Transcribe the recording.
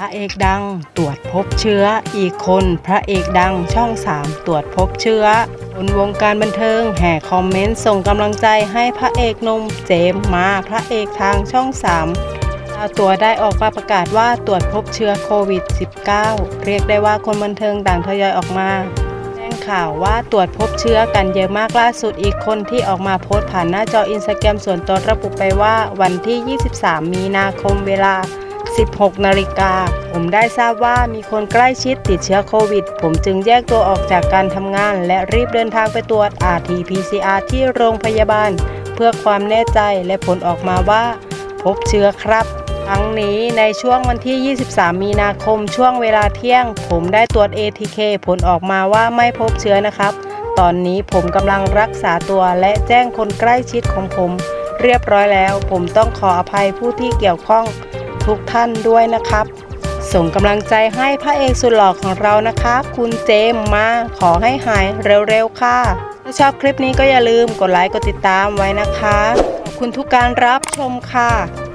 ระเอกดังตรวจพบเชื้ออีกคน พระเอกดังช่อง3ตรวจพบเชื้อคนวงการบันเทิงแห่คอมเมนต์ส่งกำลังใจให้พระเอกนมเจมมาพระเอกทางช่อง3เจ้าตัวได้ออกมาประกาศว่าตรวจพบเชื้อโควิด -19 เรียกได้ว่าคนบันเทิงต่างทยอยออกมาแจ้งข่าวว่าตรวจพบเชื้อกันเยอะมากล่าสุดอีกคนที่ออกมาโพสต์ผ่านหน้าจออินสตาแกรมส่วนตัวระบุไปว่าวันที่ 23 มีนาคมเวลา 16 นาฬิกา ผมได้ทราบว่ามีคนใกล้ชิดติดเชื้อโควิด ผมจึงแยกตัวออกจากการทำงาน และรีบเดินทางไปตรวจ RT-PCR ที่โรงพยาบาล เพื่อความแน่ใจและผลออกมาว่า พบเชื้อครับทั้งนี้ในช่วงวันที่ 23 มีนาคมช่วงเวลาเที่ยง ผมได้ตรวจ ATK ผลออกมาว่าไม่พบเชื้อนะครับ ตอนนี้ผมกำลังรักษาตัวและแจ้งคนใกล้ชิดของผม เรียบร้อยแล้ว ผมต้องขออภัยผู้ที่เกี่ยวข้อง ทุกท่านด้วยนะครับ ส่งกำลังใจให้พระเอกสุดหล่อของเรานะคะคุณเจมมาขอให้หายเร็วๆค่ะ ถ้าชอบคลิปนี้ก็อย่าลืมกดไลค์กดติดตามไว้นะคะขอบคุณทุกการรับชมค่ะ